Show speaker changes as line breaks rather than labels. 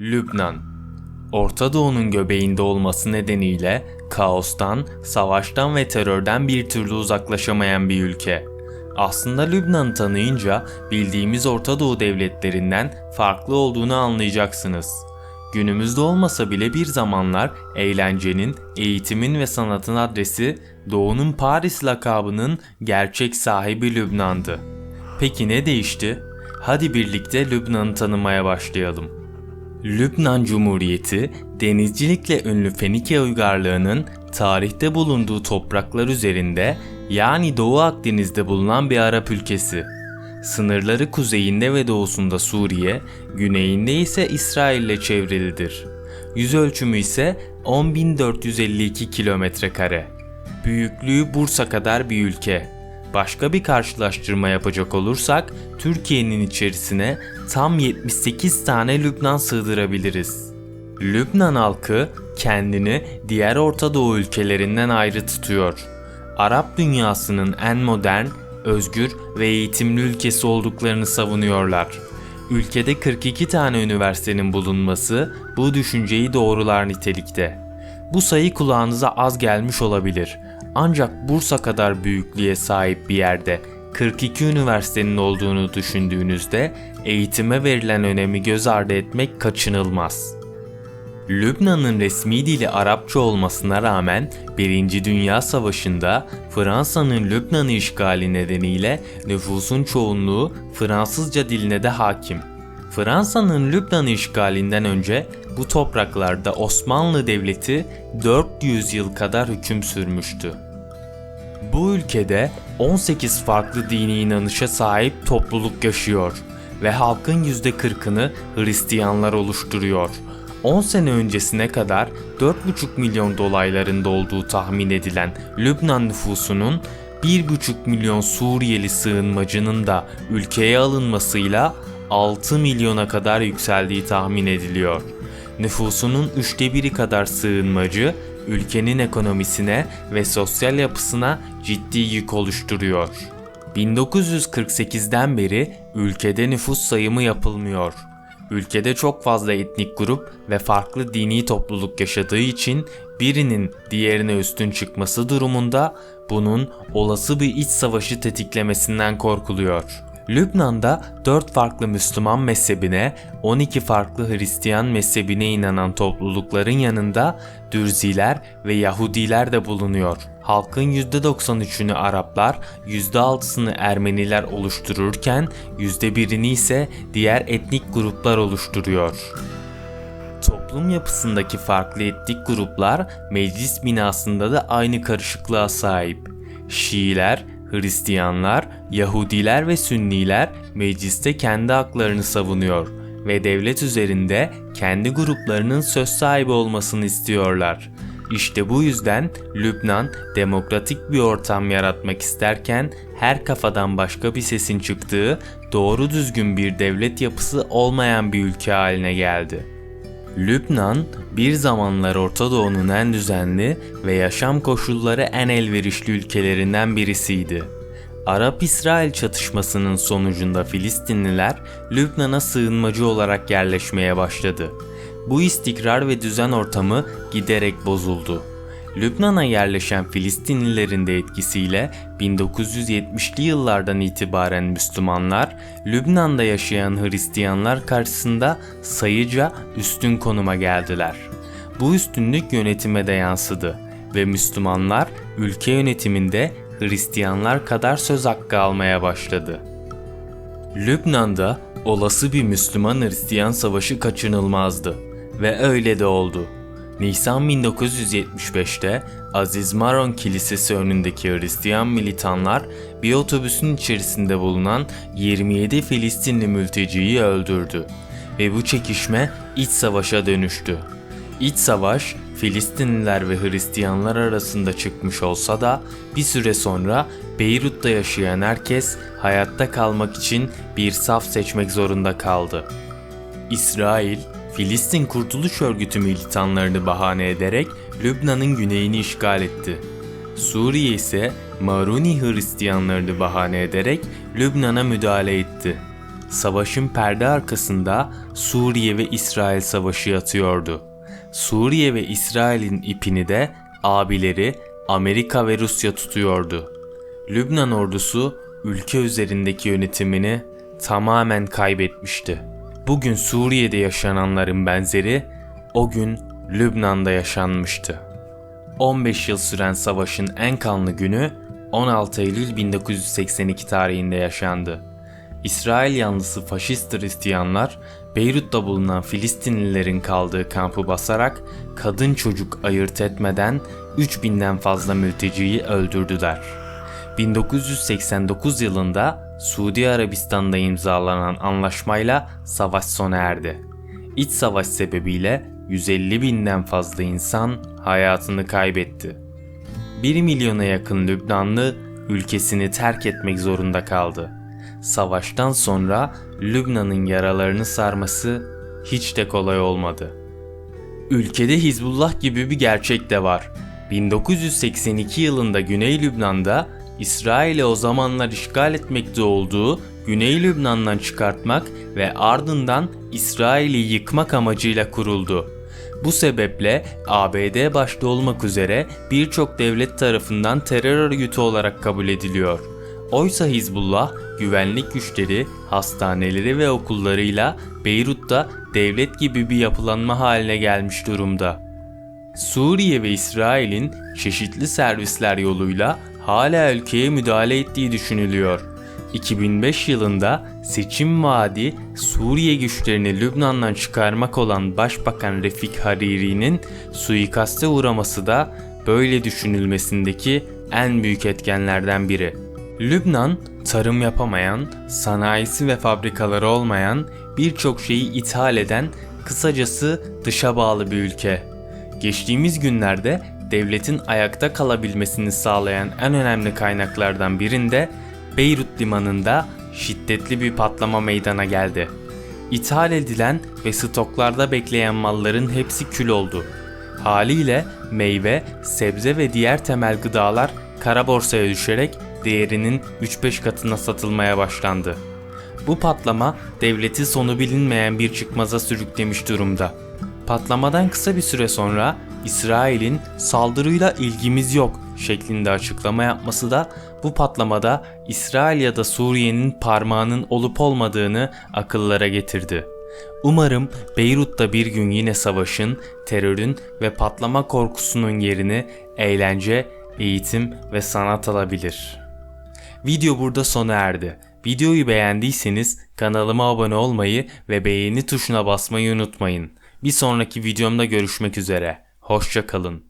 Lübnan Orta Doğu'nun göbeğinde olması nedeniyle kaostan, savaştan ve terörden bir türlü uzaklaşamayan bir ülke. Aslında Lübnan'ı tanıyınca bildiğimiz Orta Doğu devletlerinden farklı olduğunu anlayacaksınız. Günümüzde olmasa bile bir zamanlar eğlencenin, eğitimin ve sanatın adresi Doğu'nun Paris lakabının gerçek sahibi Lübnan'dı. Peki ne değişti? Hadi birlikte Lübnan'ı tanımaya başlayalım. Lübnan Cumhuriyeti, denizcilikle ünlü Fenike uygarlığının tarihte bulunduğu topraklar üzerinde yani Doğu Akdeniz'de bulunan bir Arap ülkesi. Sınırları kuzeyinde ve doğusunda Suriye, güneyinde ise İsrail ile çevrilidir. Yüz ölçümü ise 10.452 kilometre kare. Büyüklüğü Bursa kadar bir ülke. Başka bir karşılaştırma yapacak olursak Türkiye'nin içerisine tam 78 tane Lübnan sığdırabiliriz. Lübnan halkı kendini diğer Orta Doğu ülkelerinden ayrı tutuyor. Arap dünyasının en modern, özgür ve eğitimli ülkesi olduklarını savunuyorlar. Ülkede 42 tane üniversitenin bulunması bu düşünceyi doğrular nitelikte. Bu sayı kulağınıza az gelmiş olabilir. Ancak Bursa kadar büyüklüğe sahip bir yerde 42 üniversitenin olduğunu düşündüğünüzde eğitime verilen önemi göz ardı etmek kaçınılmaz. Lübnan'ın resmi dili Arapça olmasına rağmen 1. Dünya Savaşı'nda Fransa'nın Lübnan'ı işgali nedeniyle nüfusun çoğunluğu Fransızca diline de hakim. Fransa'nın Lübnan'ı işgalinden önce bu topraklarda Osmanlı Devleti 400 yıl kadar hüküm sürmüştü. Bu ülkede 18 farklı dini inanışa sahip topluluk yaşıyor ve halkın %40'ını Hristiyanlar oluşturuyor. 10 sene öncesine kadar 4,5 milyon dolaylarında olduğu tahmin edilen Lübnan nüfusunun 1,5 milyon Suriyeli sığınmacının da ülkeye alınmasıyla 6 milyona kadar yükseldiği tahmin ediliyor. Nüfusunun üçte biri kadar sığınmacı ülkenin ekonomisine ve sosyal yapısına ciddi yük oluşturuyor. 1948'den beri ülkede nüfus sayımı yapılmıyor. Ülkede çok fazla etnik grup ve farklı dini topluluk yaşadığı için birinin diğerine üstün çıkması durumunda bunun olası bir iç savaşı tetiklemesinden korkuluyor. Lübnan'da 4 farklı Müslüman mezhebine, 12 farklı Hristiyan mezhebine inanan toplulukların yanında Dürziler ve Yahudiler de bulunuyor. Halkın %93'ünü Araplar, %6'sını Ermeniler oluştururken %1'ini ise diğer etnik gruplar oluşturuyor. Toplum yapısındaki farklı etnik gruplar meclis binasında da aynı karışıklığa sahip. Şiiler, Hristiyanlar, Yahudiler ve Sünniler mecliste kendi haklarını savunuyor ve devlet üzerinde kendi gruplarının söz sahibi olmasını istiyorlar. İşte bu yüzden Lübnan demokratik bir ortam yaratmak isterken her kafadan başka bir sesin çıktığı doğru düzgün bir devlet yapısı olmayan bir ülke haline geldi. Lübnan bir zamanlar Orta Doğu'nun en düzenli ve yaşam koşulları en elverişli ülkelerinden birisiydi. Arap-İsrail çatışmasının sonucunda Filistinliler Lübnan'a sığınmacı olarak yerleşmeye başladı. Bu istikrar ve düzen ortamı giderek bozuldu. Lübnan'a yerleşen Filistinlilerin de etkisiyle 1970'li yıllardan itibaren Müslümanlar, Lübnan'da yaşayan Hristiyanlar karşısında sayıca üstün konuma geldiler. Bu üstünlük yönetime de yansıdı ve Müslümanlar ülke yönetiminde Hristiyanlar kadar söz hakkı almaya başladı. Lübnan'da olası bir Müslüman-Hristiyan savaşı kaçınılmazdı ve öyle de oldu. Nisan 1975'te Aziz Maron Kilisesi önündeki Hristiyan militanlar bir otobüsün içerisinde bulunan 27 Filistinli mülteciyi öldürdü ve bu çekişme iç savaşa dönüştü. İç savaş Filistinliler ve Hristiyanlar arasında çıkmış olsa da bir süre sonra Beyrut'ta yaşayan herkes hayatta kalmak için bir saf seçmek zorunda kaldı. İsrail, Filistin Kurtuluş Örgütü militanlarını bahane ederek Lübnan'ın güneyini işgal etti. Suriye ise Maruni Hristiyanlarını bahane ederek Lübnan'a müdahale etti. savaşın perde arkasında Suriye ve İsrail savaşı yatıyordu. Suriye ve İsrail'in ipini de abileri Amerika ve Rusya tutuyordu. Lübnan ordusu ülke üzerindeki yönetimini tamamen kaybetmişti. Bugün Suriye'de yaşananların benzeri o gün Lübnan'da yaşanmıştı. 15 yıl süren savaşın en kanlı günü 16 Eylül 1982 tarihinde yaşandı. İsrail yanlısı faşist Hristiyanlar Beyrut'ta bulunan Filistinlilerin kaldığı kampı basarak kadın çocuk ayırt etmeden 3000'den fazla mülteciyi öldürdüler. 1989 yılında Suudi Arabistan'da imzalanan anlaşmayla savaş sona erdi. İç savaş sebebiyle 150 binden fazla insan hayatını kaybetti. 1 milyona yakın Lübnanlı ülkesini terk etmek zorunda kaldı. Savaştan sonra Lübnan'ın yaralarını sarması hiç de kolay olmadı. Ülkede Hizbullah gibi bir gerçek de var. 1982 yılında Güney Lübnan'da İsrail'e o zamanlar işgal etmekte olduğu Güney Lübnan'dan çıkartmak ve ardından İsrail'i yıkmak amacıyla kuruldu. Bu sebeple ABD başta olmak üzere birçok devlet tarafından terör örgütü olarak kabul ediliyor. Oysa Hizbullah güvenlik güçleri, hastaneleri ve okullarıyla Beyrut'ta devlet gibi bir yapılanma haline gelmiş durumda. Suriye ve İsrail'in çeşitli servisler yoluyla hala ülkeye müdahale ettiği düşünülüyor. 2005 yılında seçim vaadi Suriye güçlerini Lübnan'dan çıkarmak olan Başbakan Refik Hariri'nin suikaste uğraması da böyle düşünülmesindeki en büyük etkenlerden biri. Lübnan, tarım yapamayan, sanayisi ve fabrikaları olmayan, birçok şeyi ithal eden, kısacası dışa bağlı bir ülke. Geçtiğimiz günlerde devletin ayakta kalabilmesini sağlayan en önemli kaynaklardan birinde Beyrut limanında şiddetli bir patlama meydana geldi. İthal edilen ve stoklarda bekleyen malların hepsi kül oldu. Haliyle meyve, sebze ve diğer temel gıdalar kara borsaya düşerek değerinin 3-5 katına satılmaya başlandı. Bu patlama devleti sonu bilinmeyen bir çıkmaza sürüklemiş durumda. Patlamadan kısa bir süre sonra İsrail'in saldırıyla ilgimiz yok şeklinde açıklama yapması da bu patlamada İsrail ya da Suriye'nin parmağının olup olmadığını akıllara getirdi. Umarım Beyrut'ta bir gün yine savaşın, terörün ve patlama korkusunun yerini eğlence, eğitim ve sanat alabilir. Video burada sona erdi. Videoyu beğendiyseniz kanalıma abone olmayı ve beğeni tuşuna basmayı unutmayın. Bir sonraki videomda görüşmek üzere. Hoşça kalın.